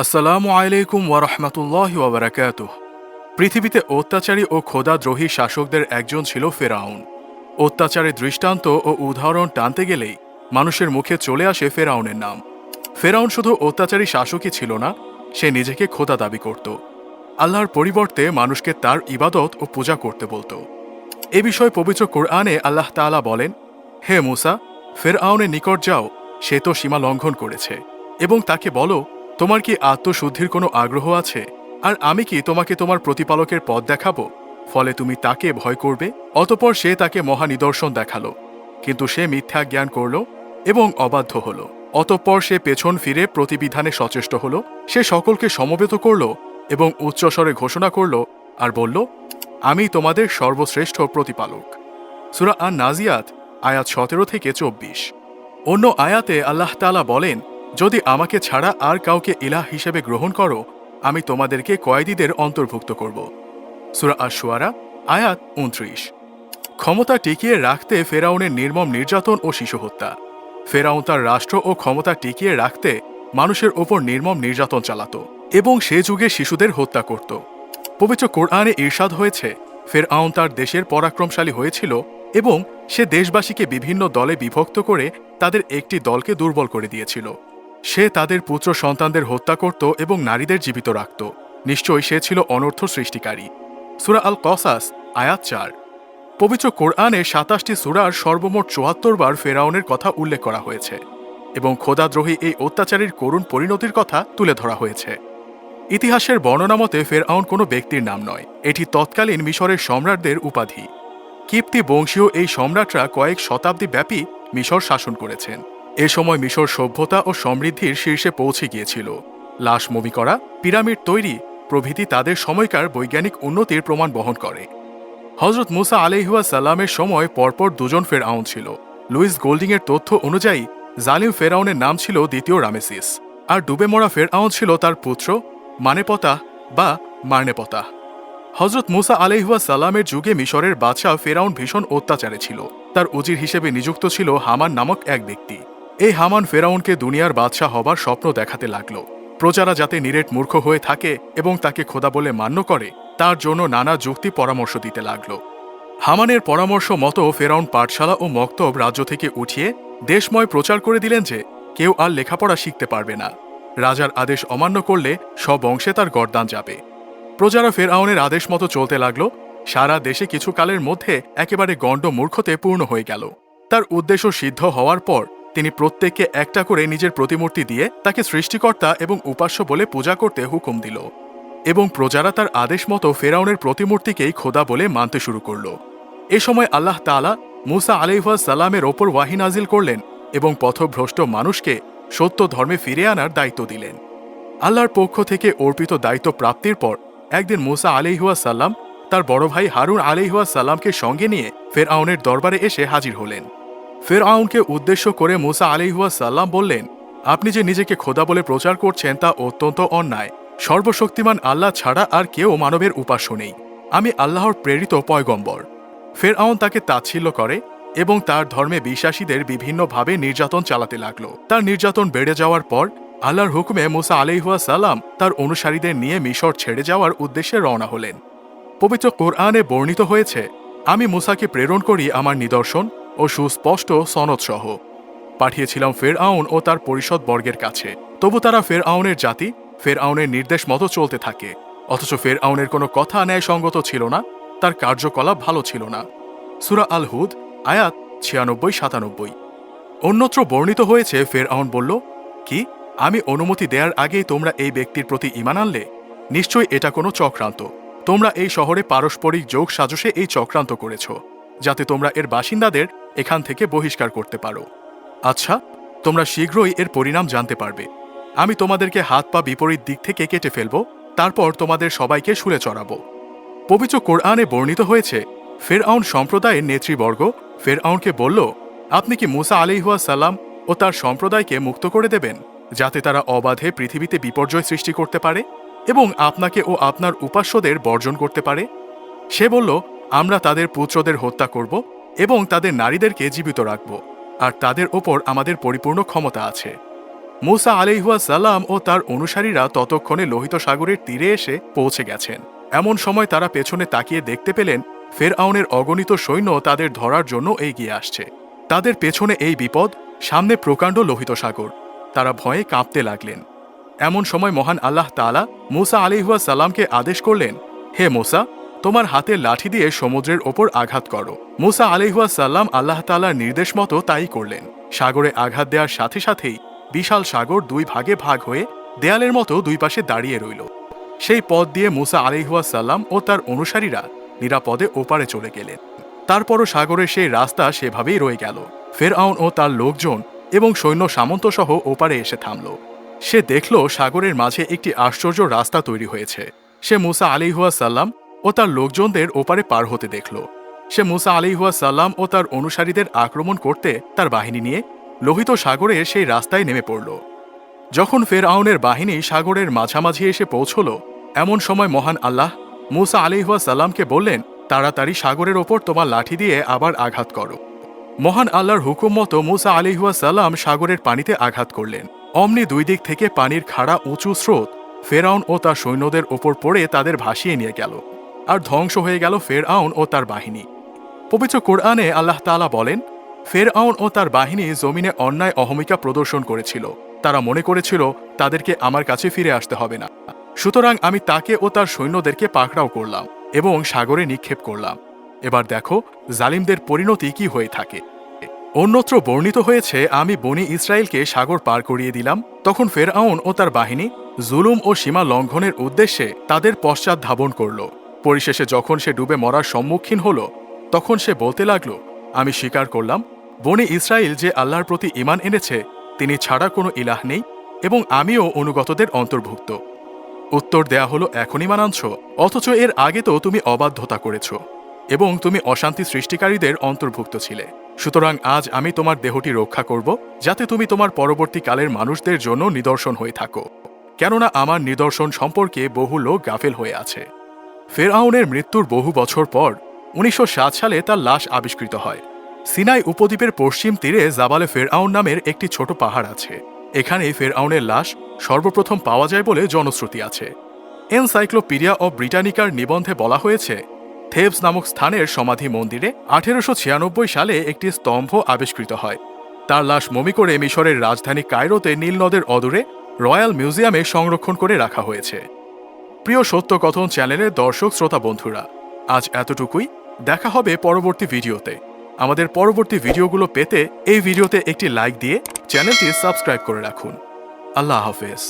আসসালামু আলাইকুম ওয়ারহমতুল্লাহ ওবরাকাত পৃথিবীতে অত্যাচারী ও খোদাদ্রোহী শাসকদের একজন ছিল ফেরাউন। অত্যাচারের দৃষ্টান্ত ও উদাহরণ টানতে গেলেই মানুষের মুখে চলে আসে ফেরাউনের নাম। ফেরাউন শুধু অত্যাচারী শাসকই ছিল না, সে নিজেকে খোদা দাবি করত। আল্লাহর পরিবর্তে মানুষকে তার ইবাদত ও পূজা করতে বলতো। এ বিষয়ে পবিত্র কোরআনে আল্লাহ তাআলা বলেন, হে মুসা ফেরআউনের নিকট যাও, সে তো সীমা লঙ্ঘন করেছে এবং তাকে বলো তোমার কি আত্মশুদ্ধির কোনো আগ্রহ আছে? আর আমি কি তোমাকে তোমার প্রতিপালকের পথ দেখাবো? ফলে তুমি তাকে ভয় করবে, অতপর সে তাকে মহা নিদর্শন দেখাল। কিন্তু সে মিথ্যা জ্ঞান করল এবং অবাধ্য হল। অতঃপর সে পেছন ফিরে প্রতিবিধানে সচেষ্ট হল। সে সকলকে সমবেত করল এবং উচ্চস্বরে ঘোষণা করল আর বলল, আমি তোমাদের সর্বশ্রেষ্ঠ প্রতিপালক। সুরা আন নাজিয়াত আয়াত সতেরো থেকে চব্বিশ। অন্য আয়াতে আল্লাহ তাআলা বলেন যদি আমাকে ছাড়া আর কাউকে ইলাহ হিসেবে গ্রহণ করো, আমি তোমাদেরকে কয়েদিদের অন্তর্ভুক্ত করব। সুরা আশুয়ারা আয়াত উনত্রিশ ক্ষমতা টিকিয়ে রাখতে ফেরাউনের নির্মম নির্যাতন ও শিশু হত্যা। ফেরাউন তার রাষ্ট্র ও ক্ষমতা টিকিয়ে রাখতে মানুষের ওপর নির্মম নির্যাতন চালাত এবং সে যুগে শিশুদের হত্যা করত। পবিত্র কোরআনে ঈর্ষাদ হয়েছে ফেরআউন তার দেশের পরাক্রমশালী হয়েছিল এবং সে দেশবাসীকে বিভিন্ন দলে বিভক্ত করে তাদের একটি দলকে দুর্বল করে দিয়েছিল। সে তাদের পুত্র সন্তানদের হত্যা করত এবং নারীদের জীবিত রাখত। নিশ্চয়ই সে ছিল অনর্থ সৃষ্টিকারী। সুরা আল কসাস আয়াত চার। পবিত্র কোরআনে সাতাশটি সুরার সর্বমোট চুয়াত্তর বার ফেরাউনের কথা উল্লেখ করা হয়েছে এবং খোদাদ্রোহী এই অত্যাচারীর করুণ পরিণতির কথা তুলে ধরা হয়েছে। ইতিহাসের বর্ণনা মতে ফেরআউন কোনো ব্যক্তির নাম নয়, এটি তৎকালীন মিশরের সম্রাটদের উপাধি। কিপ্তি বংশীয় এই সম্রাটরা কয়েক শতাব্দী ব্যাপী মিশর শাসন করেছেন। এ সময় মিশর সভ্যতা ও সমৃদ্ধির শীর্ষে পৌঁছে গিয়েছিল। লাশ মমি করা, পিরামিড তৈরি প্রভৃতি তাদের সময়কার বৈজ্ঞানিক উন্নতির প্রমাণ বহন করে। হজরত মুসা আলিহুয়া সাল্লামের সময় পরপর দুজন ফেরাউন ছিল। লুইস গোল্ডিংয়ের তথ্য অনুযায়ী, জালিম ফেরাউনের নাম ছিল দ্বিতীয় রামেসিস, আর ডুবে মরা ফেরাউন ছিল তার পুত্র, মানেপতা বা মার্নেপতা। হজরত মুসা আলহুয়া সাল্লামের যুগে মিশরের বাদশাহ ফেরাউন ভীষণ অত্যাচারে ছিল। তার উজির হিসেবে নিযুক্ত ছিল হামান নামক এক ব্যক্তি। এই হামান ফেরাউনকে দুনিয়ার বাদশাহ হবার স্বপ্ন দেখাতে লাগল। প্রজারা যাতে নিরেট মূর্খ হয়ে থাকে এবং তাকে খোদা বলে মান্য করে, তার জন্য নানা যুক্তি পরামর্শ দিতে লাগল। হামানের পরামর্শ মতো ফেরাউন পাঠশালা ও মক্তব রাজ্য থেকে উঠিয়ে দেশময় প্রচার করে দিলেন যে, কেউ আর লেখাপড়া শিখতে পারবে না। রাজার আদেশ অমান্য করলে সব অংশে তার গরদান যাবে। প্রজারা ফেরাউনের আদেশ মতো চলতে লাগল। সারা দেশে কিছু কালের মধ্যে একেবারে গণ্ড মূর্খতে পূর্ণ হয়ে গেল। তার উদ্দেশ্য সিদ্ধ হওয়ার পর তিনি প্রত্যেককে একটা করে নিজের প্রতিমূর্তি দিয়ে তাকে সৃষ্টিকর্তা এবং উপাস্য বলে পূজা করতে হুকুম দিল এবং প্রজারা তার আদেশ মতো ফেরাউনের প্রতিমূর্তিকেই খোদা বলে মানতে শুরু করল। এ সময় আল্লাহ তালা মুসা আলিফা সালামের ওপর ওয়াহি নাজিল করলেন এবং পথভ্রষ্ট মানুষকে সত্য ধর্মে ফিরে আনার দায়িত্ব দিলেন। আল্লাহর পক্ষ থেকে অর্পিত দায়িত্ব প্রাপ্তির পর একদিন মুসা আলিহুয়া সাল্লাম তার বড় ভাই হারুন আলিহুয়া সাল্লামকে সঙ্গে নিয়ে ফের আউনের দরবারে এসে হাজির হলেন। ফের আউনকে উদ্দেশ্য করে মুসা আলিহুয়া সাল্লাম বললেন, আপনি যে নিজেকে খোদা বলে প্রচার করছেন তা অত্যন্ত অন্যায়। সর্বশক্তিমান আল্লাহ ছাড়া আর কেউ মানবের উপাস্য নেই। আমি আল্লাহর প্রেরিত পয়গম্বর। ফের আউন তাকে তাচ্ছিল্য করে এবং তার ধর্মে বিশ্বাসীদের বিভিন্নভাবে নির্যাতন চালাতে লাগল। তার নির্যাতন বেড়ে যাওয়ার পর আল্লাহর হুকুমে মুসা আলিহুয়া সালাম তার অনুসারীদের নিয়ে মিশর ছেড়ে যাওয়ার উদ্দেশ্যে রওনা হলেন। পবিত্র কোরআনে বর্ণিত হয়েছে, আমি মুসাকে প্রেরণ করি আমার নিদর্শন ও সুস্পষ্ট সনদ সহ পাঠিয়েছিলাম ফের আউন ও তার পরিষদ বর্গের কাছে। তবু তারা ফের আউনের জাতি ফের আউনের নির্দেশ মতো চলতে থাকে। অথচ ফের আউনের কোনো কথা ন্যায়সঙ্গত ছিল না, তার কার্যকলাপ ভালো ছিল না। সুরা আল হুদ আয়াত ছিয়ানব্বই, সাতানব্বই। অন্যত্র বর্ণিত হয়েছে ফের আউন বলল, কি, আমি অনুমতি দেওয়ার আগেই তোমরা এই ব্যক্তির প্রতি ইমান আনলে? নিশ্চয়ই এটা কোনো চক্রান্ত। তোমরা এই শহরে পারস্পরিক যোগ সাজসে এই চক্রান্ত করেছ। যাতে তোমরা এর বাসিন্দাদের এখান থেকে বহিষ্কার করতে পারো। আচ্ছা তোমরা শীঘ্রই এর পরিণাম জানতে পারবে। আমি তোমাদেরকে হাত পা বিপরীত দিক থেকে কেটে ফেলব, তারপর তোমাদের সবাইকে সুরে চড়াবো। পবিত্র কোরআনে বর্ণিত হয়েছে, ফেরআউন সম্প্রদায়ের নেতৃবর্গ ফেরআউনকে বলল, আপনি কি মুসা আলিহুয়া সাল্লাম ও তার সম্প্রদায়কে মুক্ত করে দেবেন, যাতে তারা অবাধে পৃথিবীতে বিপর্যয় সৃষ্টি করতে পারে এবং আপনাকে ও আপনার উপাস্যদের বর্জন করতে পারে? সে বলল আমরা তাদের পুত্রদের হত্যা করব এবং তাদের নারীদেরকে জীবিত রাখব, আর তাদের ওপর আমাদের পরিপূর্ণ ক্ষমতা আছে। মুসা আলিহুয়া সালাম ও তার অনুসারীরা ততক্ষণে লোহিত সাগরের তীরে এসে পৌঁছে গেছেন। এমন সময় তারা পেছনে তাকিয়ে দেখতে পেলেন, ফেরআউনের অগণিত সৈন্য তাদের ধরার জন্য এগিয়ে আসছে। তাদের পেছনে এই বিপদ, সামনে প্রকাণ্ড লোহিত সাগর। তারা ভয়ে কাঁপতে লাগলেন। এমন সময় মহান আল্লাহ তালা মুসা আলিহুয়া সালামকে আদেশ করলেন, হে মোসা তোমার হাতের লাঠি দিয়ে সমুদ্রের ওপর আঘাত করো। মুসা আলিহুয়া সাল্লাম আল্লাহ তালার নির্দেশ মতো তাই করলেন। সাগরে আঘাত দেওয়ার সাথে সাথেই বিশাল সাগর দুই ভাগে ভাগ হয়ে দেয়ালের মতো দুই পাশে দাঁড়িয়ে রইল। সেই পথ দিয়ে মুসা আলিহুয়া সাল্লাম ও তার অনুসারীরা নিরাপদে ওপারে চলে গেলেন। তারপরও সাগরের সেই রাস্তা সেভাবেই রয়ে গেল। ফেরআউন ও তার লোকজন এবং সৈন্য সামন্তসহ ওপারে এসে থামল। সে দেখল সাগরের মাঝে একটি আশ্চর্য রাস্তা তৈরি হয়েছে। সে মুসা আলিহুয়া সাল্লাম ও তার লোকজনদের ওপারে পার হতে দেখল। সে মুসা আলিহুয়া সাল্লাম ও তার অনুসারীদের আক্রমণ করতে তার বাহিনী নিয়ে লোহিত সাগরে সেই রাস্তায় নেমে পড়ল। যখন ফেরআউনের বাহিনী সাগরের মাঝামাঝি এসে পৌঁছল, এমন সময় মহান আল্লাহ মুসা আলিহুয়া সাল্লামকে বললেন, তাড়াতাড়ি সাগরের ওপর তোমার লাঠি দিয়ে আবার আঘাত করো। মহান আল্লাহর হুকুম মতো মুসা আলিহুয়া সাল্লাম সাগরের পানিতে আঘাত করলেন। অমনি দুই দিক থেকে পানির খাড়া উঁচু স্রোত ফেরাউন ও তার সৈন্যদের ওপর পড়ে তাদের ভাসিয়ে নিয়ে গেল। আর ধ্বংস হয়ে গেল ফেরআউন ও তার বাহিনী। পবিত্র কোরআনে আল্লাহ তাআলা বলেন, ফেরআউন ও তার বাহিনী জমিনে অন্যায় অহমিকা প্রদর্শন করেছিল। তারা মনে করেছিল, তাদেরকে আমার কাছে ফিরে আসতে হবে না। সুতরাং আমি তাকে ও তার সৈন্যদেরকে পাকড়াও করলাম এবং সাগরে নিক্ষেপ করলাম। এবার দেখো, জালিমদের পরিণতি কি হয়ে থাকে। অন্যত্র বর্ণিত হয়েছে, আমি বনি ইসরায়েলকে সাগর পার করিয়ে দিলাম। তখন ফেরআউন ও তার বাহিনী জুলুম ও সীমা লঙ্ঘনের উদ্দেশ্যে তাদের পশ্চাৎ ধাবন করল। পরিশেষে যখন সে ডুবে মরার সম্মুখীন হল, তখন সে বলতে লাগল, আমি স্বীকার করলাম, বনি ইসরায়েল যে আল্লাহর প্রতি ইমান এনেছে, তিনি ছাড়া কোনো ইলাহ নেই এবং আমিও অনুগতদের অন্তর্ভুক্ত। উত্তর দেয়া হলো, এখনই মানাঞ্ছ অথচ এর আগে তো তুমি অবাধ্যতা করেছ এবং তুমি অশান্তি সৃষ্টিকারীদের অন্তর্ভুক্ত ছিলে। সুতরাং আজ আমি তোমার দেহটি রক্ষা করব, যাতে তুমি তোমার পরবর্তী কালের মানুষদের জন্য নিদর্শন হয়ে থাকো। কেননা আমার নিদর্শন সম্পর্কে বহু লোক গাফেল হয়ে আছে। ফেরআউনের মৃত্যুর বহু বছর পর, উনিশশো সাত সালে তার লাশ আবিষ্কৃত হয়। সিনাই উপদ্বীপের পশ্চিম তীরে জাবালে ফেরআউন নামের একটি ছোট পাহাড় আছে। এখানে ফেরআউনের লাশ সর্বপ্রথম পাওয়া যায় বলে জনশ্রুতি আছে। এনসাইক্লোপিডিয়া অব ব্রিটানিকার নিবন্ধে বলা হয়েছে, থেবস নামক স্থানের সমাধি মন্দিরে আঠেরোশো ছিয়ানব্বই সালে একটি স্তম্ভ আবিষ্কৃত হয়। তার লাশ মমি করে মিশরের রাজধানী কায়রোতে নীল নদের অদূরে রয়্যাল মিউজিয়ামে সংরক্ষণ করে রাখা হয়েছে। প্রিয় সত্য কথন চ্যানেলের দর্শক, শ্রোতা, বন্ধুরা, আজ এতটুকুই। দেখা হবে পরবর্তী ভিডিওতে। আমাদের পরবর্তী ভিডিওগুলো পেতে এই ভিডিওতে একটি লাইক দিয়ে চ্যানেলটি সাবস্ক্রাইব করে রাখুন। আল্লাহ হাফেজ।